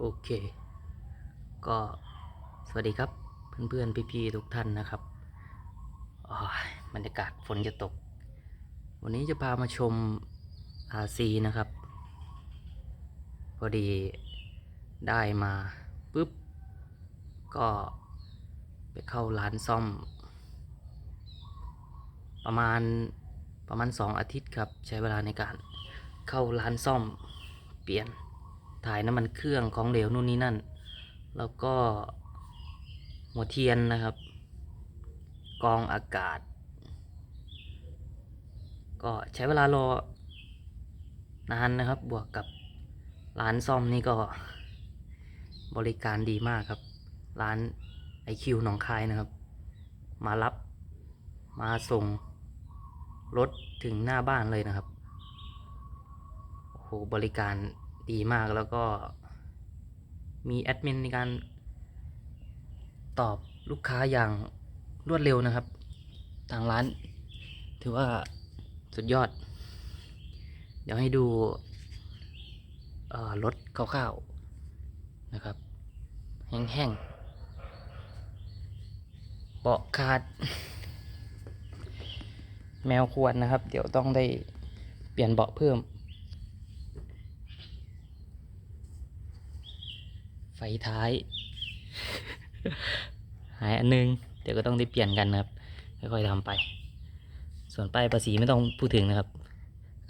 โอเค ก็สวัสดีครับเพื่อนๆพี่ๆทุกท่านนะครับอ้ายบรรยากาศฝนจะตก วันนี้จะพามาชม RC นะครับ พอดีได้มาปุ๊บ ก็ไปเข้าร้านซ่อม ประมาณประมาณ 2 อาทิตย์ครับ ใช้เวลาในการเข้าร้านซ่อมเปลี่ยน ถ่ายน้ำมันเครื่องของเหลวนู่นนี่นั่น แล้วก็หัวเทียนนะครับ กองอากาศ ก็ใช้เวลารอนานนะครับ บวกกับร้านซ่อมนี่ก็บริการดีมากครับ ร้านไอคิวหนองคายนะครับ มารับมาส่งรถถึงหน้าบ้านเลยนะครับ โอ้โห บริการ ดีมากแล้วก็มีแอดมินในการตอบลูกค้าอย่างรวดเร็วนะครับ ทางร้าน ถือว่าสุดยอด เดี๋ยวให้ดูรถคร่าวๆนะครับ แห้งๆเบาะขาด แมวควรนะครับ เดี๋ยวต้องได้เปลี่ยนเบาะเพิ่ม ไฟท้าย หายอันนึง เดี๋ยวก็ต้องได้เปลี่ยนกันนะครับ ค่อยๆทำไป ส่วนป้ายภาษีไม่ต้องพูดถึงนะครับ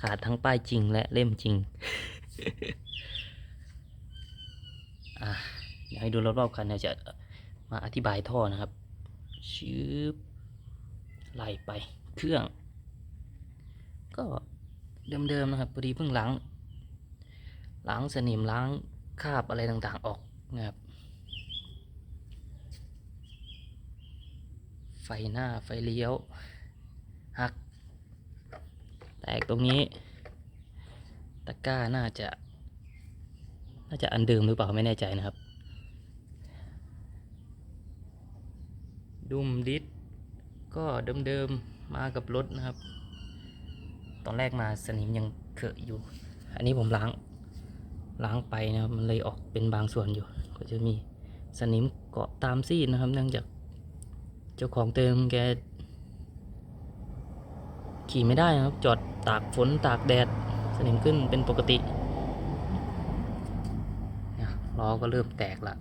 ขาดทั้งป้ายจริงและเล่มจริงอะเดี๋ยวให้ดูรอบๆคันเดี๋ยจะมาอธิบายท่อนะครับชืบไล่ไปเครื่อง ก็เดิมๆนะครับพอดีเพิ่งล้างล้างสนิมล้างคราบอะไรต่างๆออก นะครับไฟหน้าไฟเลี้ยว หัก แตกตรงนี้ ตะกร้าน่าจะ น่าจะอันเดิมหรือเปล่าไม่แน่ใจนะครับ ดุมดิสก็เดิมๆมากับรถนะครับ ตอนแรกมาสนิมยังเขอะอยู่ อันนี้ผมล้าง ล้างไปนะครับมันเลยออกเป็นบางส่วนอยู่ ก็จะมีสนิมเกาะตามซีดนะครับ เนื่องจากเจ้าของเติมแกขี่ไม่ได้นะครับ จอดตากฝนตากแดด สนิมขึ้นเป็นปกติล้อก็เริ่มแตกละ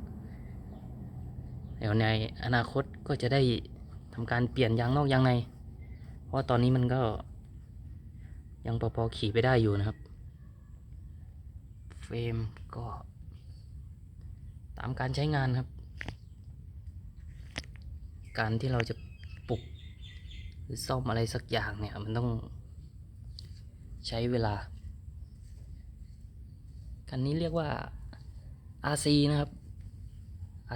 เดี๋ยวในอนาคตก็จะได้ทำการเปลี่ยนยางนอกยางใน เพราะตอนนี้มันก็ยังพอๆขี่ไปได้อยู่นะครับ เฟรมก็ตามการใช้งานครับ การที่เราจะปลุกหรือซ่อมอะไรสักอย่างเนี่ย มันต้องใช้เวลา คันนี้เรียกว่า RC นะครับ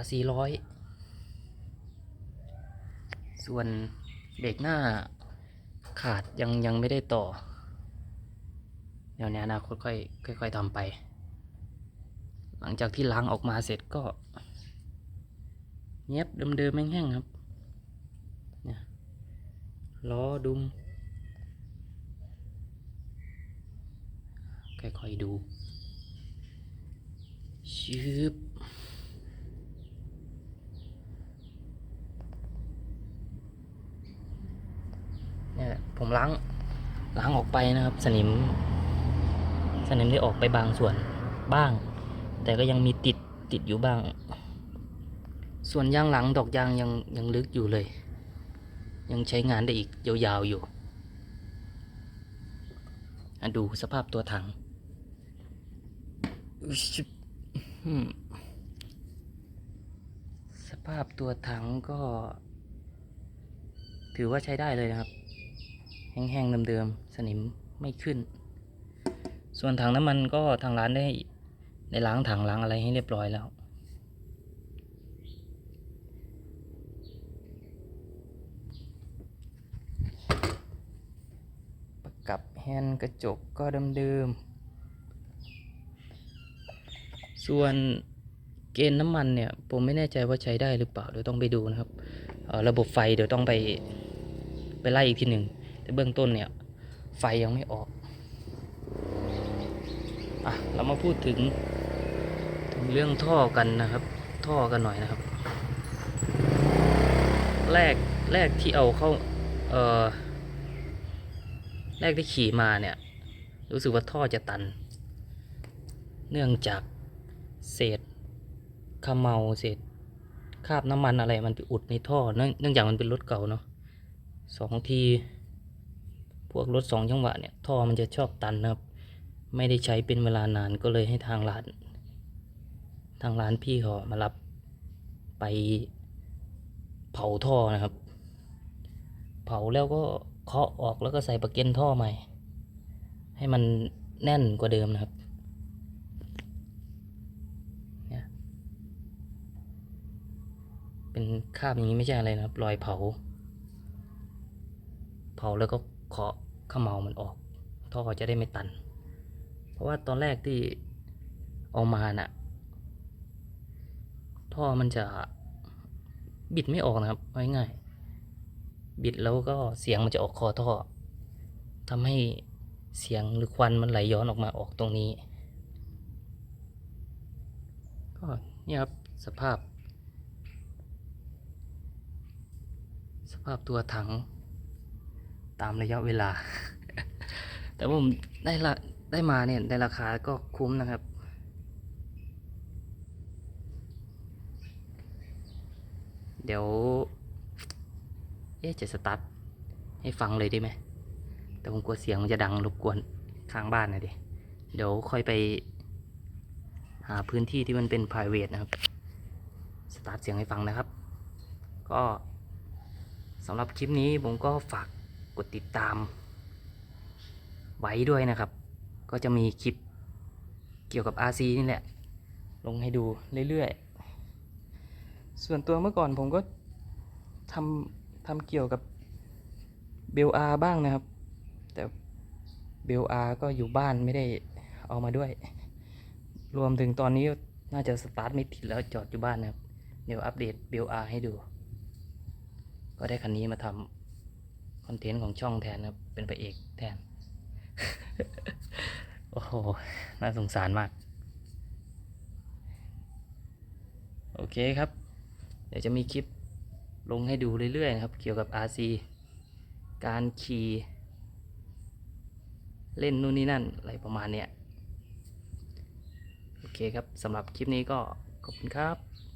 RC ร้อยส่วนเบรกหน้าขาดยังยังไม่ได้ต่อเดี๋ยวในอนาคตค่อยค่อยๆทำไป หลังจากที่ล้างออกมาเสร็จก็เงียบเดิมๆแห้งๆครับเนี่ยล้อดุมค่อยๆดูชืบเนี่ยผมล้าง ล้างออกไปนะครับ สนิม สนิมได้ออกไปบางส่วนบ้าง แต่ก็ยังมีติดติดอยู่บ้าง ส่วนยางหลังดอกยางยังยังลึกอยู่เลย ยังใช้งานได้อีกยาวๆอยู่อะดูสภาพตัวถังอุ๊ยชิบอืมสภาพตัวถังก็ ถือว่าใช้ได้เลยนะครับ แห้งๆเดิมๆสนิมไม่ขึ้น ส่วนถังน้ำมันก็ทางร้านได้ ได้ล้างถังล้างอะไรให้เรียบร้อยแล้ว ประกับแฮนด์กระจกก็เดิมๆ ส่วนเกณฑ์น้ำมันเนี่ย ผมไม่แน่ใจว่าใช้ได้หรือเปล่า เดี๋ยวต้องไปดูนะครับ ระบบไฟเดี๋ยวต้องไปไปไล่อีกทีหนึ่ง แต่เบื้องต้นเนี่ย ไฟยังไม่ออก อะ เรามาพูดถึง เรื่องท่อกันนะครับ ท่อกันหน่อยนะครับ แรกแรกที่เอาเข้าเออแรกที่ขี่มาเนี่ย รู้สึกว่าท่อจะตัน เนื่องจากเศษขมเมาเศษคราบน้ำมันอะไรมันไปอุดในท่อ เนื่องเนื่องจากมันเป็นรถเก่าเนาะสองที พวกรถสองจังหวะเนี่ย ท่อมันจะชอบตันนะครับ ไม่ได้ใช้เป็นเวลานานก็เลยให้ทางร้าน ทางร้านพี่เขามารับไปเผาท่อนะครับ เผาแล้วก็เคาะออกแล้วก็ใส่ปะเก็นท่อใหม่ ให้มันแน่นกว่าเดิมนะครับเนี่ยเป็นคาบอย่างนี้ไม่ใช่อะไรนะครับ รอยเผา เผาแล้วก็เคาะเขมเมามันออก ท่อจะได้ไม่ตัน เพราะว่าตอนแรกที่เอามาน่ะ ท่อมันจะบิดไม่ออกนะครับง่ายๆบิดแล้วก็เสียงมันจะออกคอท่อทำให้เสียงหรือควันมันไหลย้อนออกมาออกตรงนี้ ก็นี่ครับสภาพ สภาพตัวถัง ตามระยะเวลา แต่ผมได้ละได้มาเนี่ยในราคาก็คุ้มนะครับ เดี๋ยว เอ๊ะจะสตาร์ทให้ฟังเลยได้ไหม แต่ผมกลัวเสียงมันจะดังรบกวนข้างบ้านนะดิ เดี๋ยวค่อยไป หาพื้นที่ที่มันเป็น p r i v a t นะครับ สตาร์ทเสียงให้ฟังนะครับ ก็สำหรับคลิปนี้ผมก็ฝากกดติดตาม ไว้ด้วยนะครับ ก็จะมีคลิปเกี่ยวกับ RC นี่แหละ ลงให้ดูเรื่อยๆ ส่วนตัวเมื่อก่อนผมก็ทำทำเกี่ยวกับเบลอาบ้างนะครับ แต่เบลอาก็อยู่บ้านไม่ได้เอามาด้วย รวมถึงตอนนี้น่าจะสตาร์ทไม่ติดแล้วจอดอยู่บ้านนะครับ เดี๋ยวอัปเดตเบลอาให้ดู ก็ได้คันนี้มาทำคอนเทนต์ของช่องแทนนะครับ เป็นพระเอกแทน โอ้โห น่าสงสารมาก โอเคครับ เดี๋ยวจะมีคลิปลงให้ดูเรื่อยๆนะครับ เกี่ยวกับ RC การขี่เล่นนู่นนี่นั่นอะไรประมาณเนี้ยโอเคครับสำหรับคลิปนี้ก็ขอบคุณครับ